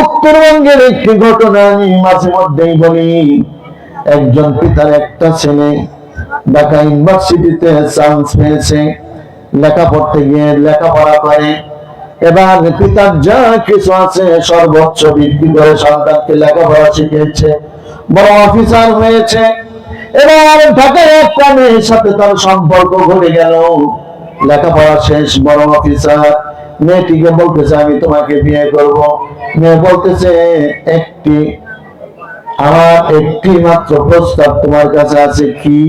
উত্তরবঙ্গের একটি ঘটনা আমি মাঝে মধ্যেই বলি। একজন পিতার একটা ছেলে ঢাকা ইউনিভার্সিটিতে চান্স পেয়েছে লেখা পড়তে গিয়ে লেখাপড়া করে। এবার পিতার যা কিছু আছে সর্বোচ্চ বিক্রি করে সন্তানকে লেখাপড়া শিখিয়েছে, বড় অফিসার হয়েছে। এবার ঢাকায় একটা মেয়ের সাথে তার সম্পর্ক ঘটে গেল। লেখাপড়া শেষ, বড় অফিসার মেয়েটিকে বলতেছে, আমি তোমাকে বিয়ে করব। মেয়ে বলতেছে, একটি, আমার একটি মাত্র প্রস্তাব তোমার কাছে আছে কি?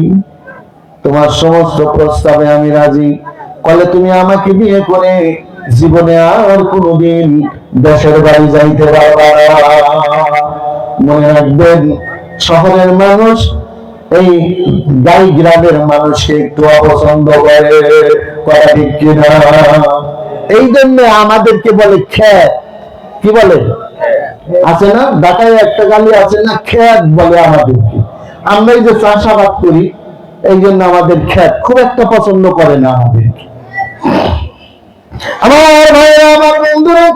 তোমার সমস্ত প্রস্তাবে আমি রাজি। কলে তুমি আমাকে বিয়ে করে জীবনে আর কোনোদিন দেশের বাড়ি যাইতে পারবা মনে রাখবেন, শহরের মানুষ, এই গাই গ্রামের মানুষকে একটু অপছন্দ করে। করা ঠিক কিনা? এই জন্য আমাদেরকে বলে খ্যাত কি বলে? আছে না? ঢাকায় একটা গালি আছে না? খ্যাত বলে আমাদেরকে। আমরা এই যে চাষাবাদ করি এই জন্য আমাদের খ্যাত খুব একটা পছন্দ করে না আমাদেরকে। আমার আমার বন্ধুরা,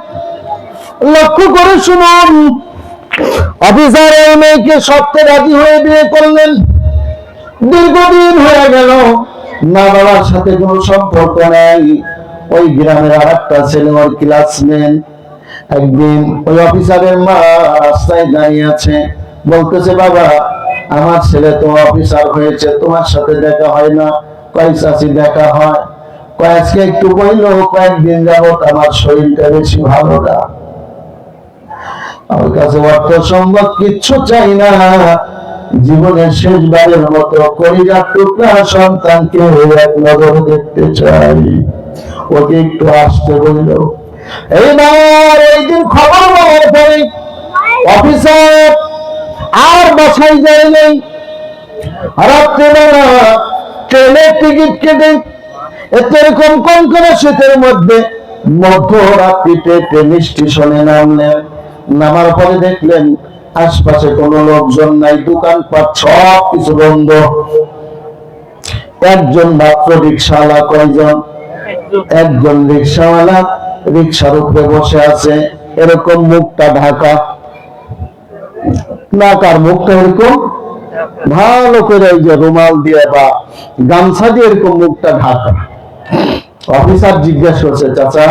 লক্ষ্য করে শুনুন। অফিসার এই মেয়েকে সত্যি রাজি হয়ে বিয়ে করলেন। দীর্ঘদিন হয়ে গেল। না বাবার সাথে কোনো সম্পর্ক নাই। ওই গ্রামের আর একটা ছেলে ওর ক্লাসমেট, একদিন ওই অফিসারের মা রাস্তায় দাঁড়িয়ে আছে, বলতেছে, বাবা, আমার ছেলে তো অফিসার হয়েছে, তোমার সাথে দেখা হয় না, কয়েক চাষি দেখা হয়, কয়েককে একটু বলল, কয়েকদিন আমার শরীরটা বেশি ভালো না। আমার কাছে অর্থ সম্পদ কিচ্ছু চাই না, জীবনের শেষবারের মতো কলিজার টুকরা সন্তানকে এক দেখতে চাই। ওকে একটু আসতে বলল এইবার এই দিন খবর পাওয়ার পরে অফিসার আর বাসায় যায় নেই। রাত্রেবেলা ট্রেনের টিকিট কেটে এরকম কোন কোন শীতের মধ্যে মধ্যরাত্রিতে ট্রেন স্টেশনে নামলেন। নামার পরে দেখলেন আশপাশে কোনো লোকজন নাই, দোকানপাট সব কিছু বন্ধ। একজন মাত্র রিক্সাওয়ালা কয়জন? একজন রিক্সাওয়ালা রিক্সার উপরে বসে আছে, এরকম মুখটা ঢাকা। নাকার মুখটা এরকম ভালো করে এই যে রুমাল দিয়ে বা গামছা দিয়ে এরকম মুখটা ঢাকা। অফিসার জিজ্ঞাসা করছে, চাচা,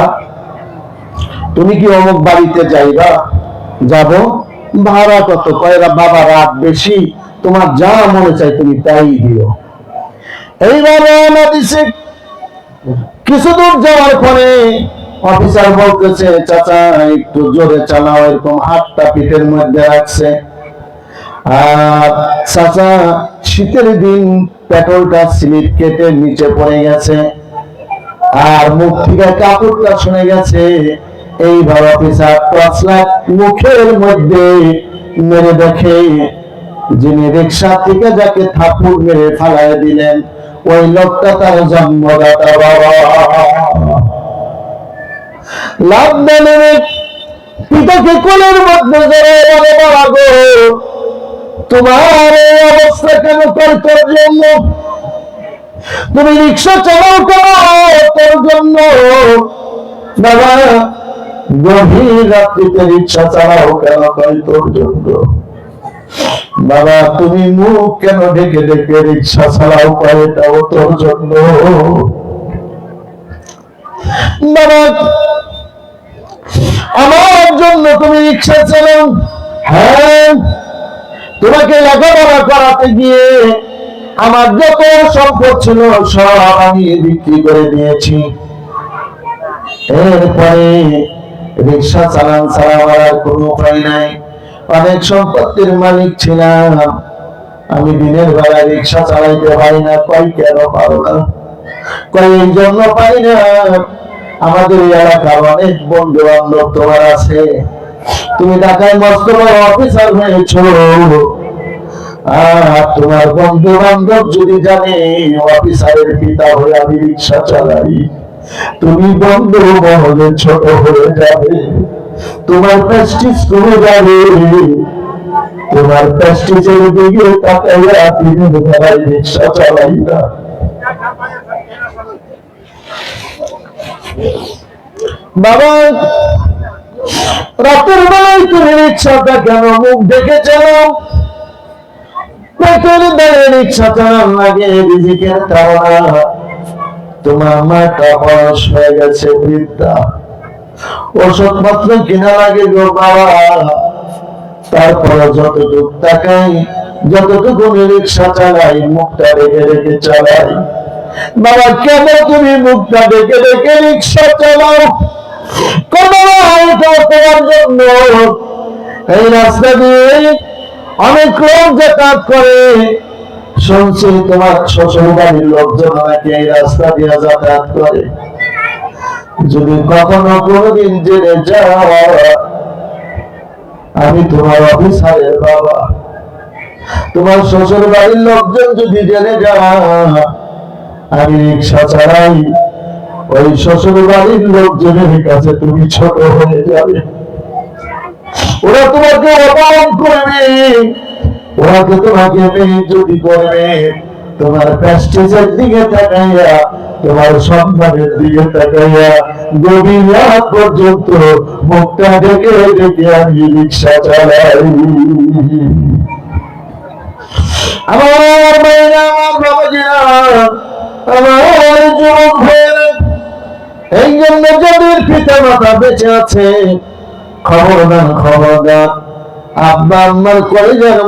তুমি কি অমুক বাড়িতে যাইবা? যাব। ভাড়া কত? কয়রা বাবা, রাত বেশি। তোমার যা মনে চাই তুমি তাই দিও। এইবার রওনা দিছে কিছু দূর যাওয়ার পরে অফিসার বলতেছে, চাচা, একটু জোরে চালাও, এরকম হাতটা পিঠের মধ্যে রাখছে। আর চাচা, শীতের দিন পেট্রোলটা স্লিপ কেটে নিচে পড়ে গেছে। আর মুখ থেকে কাপড়টা শুনে গেছে। এইবার অফিসার টর্চ লাইট মুখের মধ্যে মেরে দেখে, যিনি রিক্সা থেকে যাকে থাপুর মেরে ফালাই দিলেন ওই লোকটা তার জন্মদাতা বাবা। লাভ দেনে পিতাকে কোলের মধ্যে বাবা গো, তোমার এই অবস্থা কেন তোর তোর জন্য? তুমি রিক্সা চালাও তোর জন্য। বাবা, গভীর রাত্রিতে রিক্সা চালাও কেন তোর জন্য? বাবা, তুমি মুখ কেন ঢেকে ঢেকে রিক্সা চালাও করে এটাও তোর জন্য। বাবা, আমার জন্য তুমি রিক্সা চালাও। হ্যাঁ তোমাকে লেখাপড়া করাতে গিয়ে আমার যত সম্পদ ছিল, সব আমি বিক্রি করে দিয়েছি। এরপরে রিক্সা চালান ছাড়া আমার কোনো উপায় নাই। অনেক সম্পত্তির মালিক ছিলাম। আমি দিনের বেলা রিক্সা চালাইতে পারি না কই কেন পারো না? কই এই জন্য পারি না। আমাদের এলাকার অনেক বন্ধু বান্ধব তোমার আছে। তুমি ঢাকায় মস্ত অফিসার হয়েছো আর তোমার বন্ধু বান্ধব যদি জানে অফিসারের পিতা হয়ে আমি রিক্সা চালাই। তুমি বন্ধু মহলে ছোট হয়ে যাবে। তোমার প্রেস্টিজ কমে যাবে তোমার প্রেস্টিজের দিকে তাকাইয়া দিনের বেলায় রিক্সা চালাই না বাবা, রাতের বেলায় তুমি রিক্সাটা কেন? মুখ ডেকে চালাও পেটের দাঁড়ে রিক্সা চালান লাগে তোমার মা বয়স হয়ে গেছে বৃদ্ধা। ওষুধ পত্র কিনা লাগে গো বাবা। তারপরে যতটুকু টাকাই যতটুকু রিক্সা চালাই, মুখটা রেখে রেখে চালাই। বাবা, কেন তুমি মুখটা রেখে রেখে রিক্সা চালাও? তোমার অনেক লোক যাতায়াত করে। শুনছি তোমার শ্বশুর বাড়ির লোকজন নাকি এই রাস্তা দিয়ে যাতায়াত করে। যদি কখনো কোনোদিন জেনে যাও, আমি তোমার অফিসারের বাবা। তোমার শ্বশুর বাড়ির লোকজন যদি জেনে যায় আমি রিক্সা চালাই। ওই শ্বশুর বাড়ির লোকজনের কাছে তুমি ছোট হয়ে যাবে। ওরা তোমাকে অপমান করবে। ওরা তো তোমাকে মেয়ে যদি করবে, তোমার প্যাস্টিসের দিকে তাকাইয়া তোমার সম্মানের দিকে তাকাইয়া গভীর পর্যন্ত মুখটা ডেকে ডেকে আমি রিক্সা চালাই। আমার এই জন্য যাদের পিতা মাতা বেঁচে আছে, খবরদার খবরদার, আব্বা আম্মার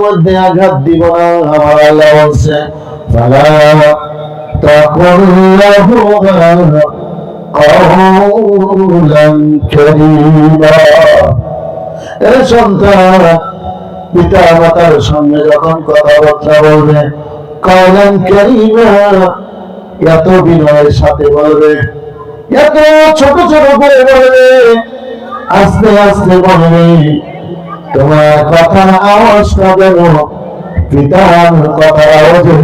মধ্যে আঘাত দিব না, আমার আল্লাহ ফালা তাকুল্লাহুমা কওলান কারীমা এ সন্তান পিতা মাতার সঙ্গে যখন কথাবার্তা বলবে কওলান কারীমা এত বিনয়ের সাথে বলবে এত ছোট ছোট করে বলবে আস্তে আস্তে বলবে তোমার কথার আওয়াজটা যেন পিতার কথা ওজন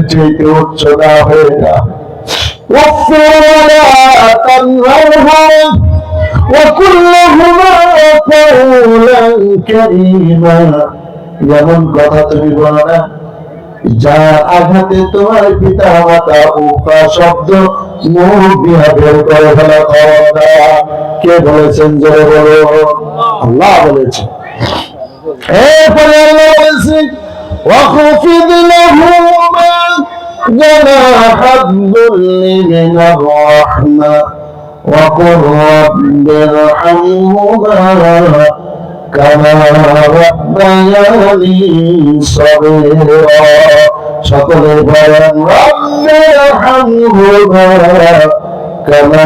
উচ্চ না হয়ে না। যেমন কথা তুমি বলো না যা আঘাতে তোমার পিতা মাতা উকা শব্দ মুখ বের করে ফেলা কে বলেছেন যে বলো? আল্লাহ বলেছে وخفض لهما جناح الذل من الرحمة وقل رب ارحمهما كما ربياني صغيرا সকলে বলেন رب ارحمهما كما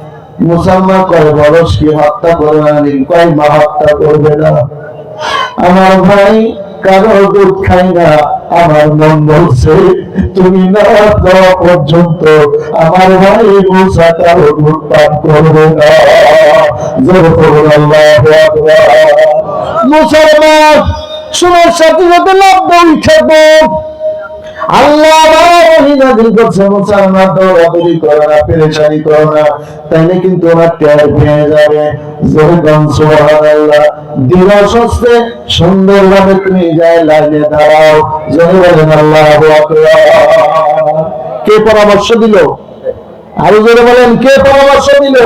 মুসলমান কয় বরস কি হত্যা করবে না কয়, মা হত্যা করবে না। আমার ভাই কারও দুধ খাই না, আমার মন বলছে, তুমি না দেওয়া পর্যন্ত আমার ভাই মুসা কারও দুধ পান করবে না। মুসলমান শোনার সাথে সাথে লাভ বই সুন্দরভাবে তুমি যাই লাগিয়ে দাঁড়াও। বলেন কে পরামর্শ দিল? আরও জোরে বলেন, কে পরামর্শ দিল?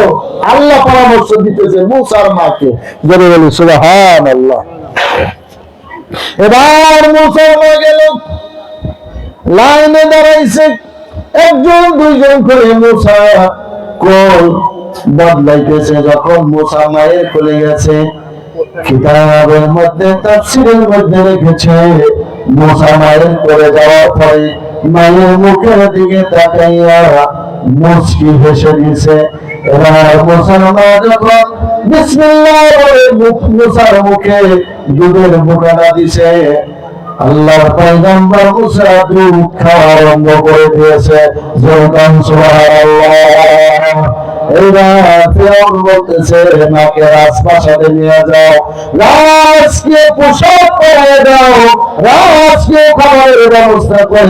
আল্লাহ পরামর্শ দিতেছে মুসার মাকে। জোরে বলি সুবহানাল্লাহ। এবার মুসার মা গেল। লাইনে দাঁড়াইছে। একজন, দুইজন করে মোছা কোল বদলাইতেছে। যখন মোছা মায়ের খুলে গেছে, কিতাবের মধ্যে, তাফসীরের মধ্যে রেখেছে মোছা মায়ের করে যাওয়ার পরে মায়ের মুখের দিকে তাকাইয়া মুচকি হেসে দিছে। মুখ মোছার মুখে দুধের মুখানা দিছে আল্লাহর পয়গম্বর মুসা দুধ আরম্ভ করে দিয়েছে।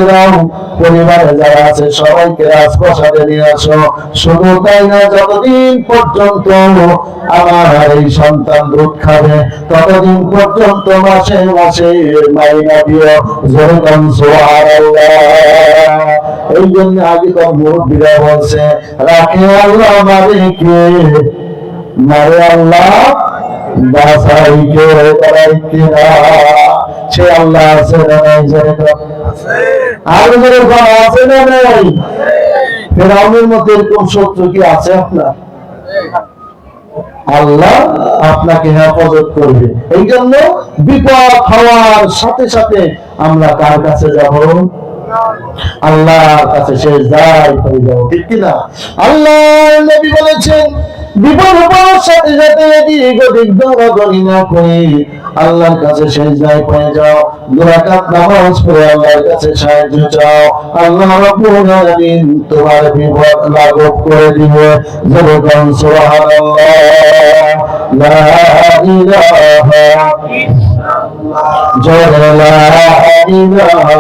দাও। পরিবারে যারা আছে, সবাইকে রাজপ্রাসাদে নিয়ে আসো। শুধু তাই না, যতদিন পর্যন্ত আমার এই সন্তান দুধ ততদিন পর্যন্ত মাসে মাসে মাইনা দিও। যেরকম এই জন্য আগে তো মুরব্বীরা বলছে, রাখে আল্লাহ মালিকে মারে আল্লাহ সে আল্লাহ আছে না নাই যেরকম আর যেরকম আছে না নাই? ফেরাউনের মতো এরকম শত্রু কি আছে আপনার? আল্লাহ আপনাকে হেফাজত করবে। এই জন্য বিপদ হওয়ার সাথে সাথে আমরা কার কাছে যাব? আল্লাহর কাছে করে যাব ঠিক কিনা? আল্লাহ নবী বলেছেন বিপদ হওয়ার সাথে সাথে না করে, আল্লাহর কাছে যাও দুরাকাত নামাজ পড়ে আল্লাহর কাছে সাহায্য চাও, আল্লাহ আলামিন তোমার বিপদ লাঘব করে দিবে। সুবহানাল্লাহ, লা ইলাহা জয় লা ইলাহা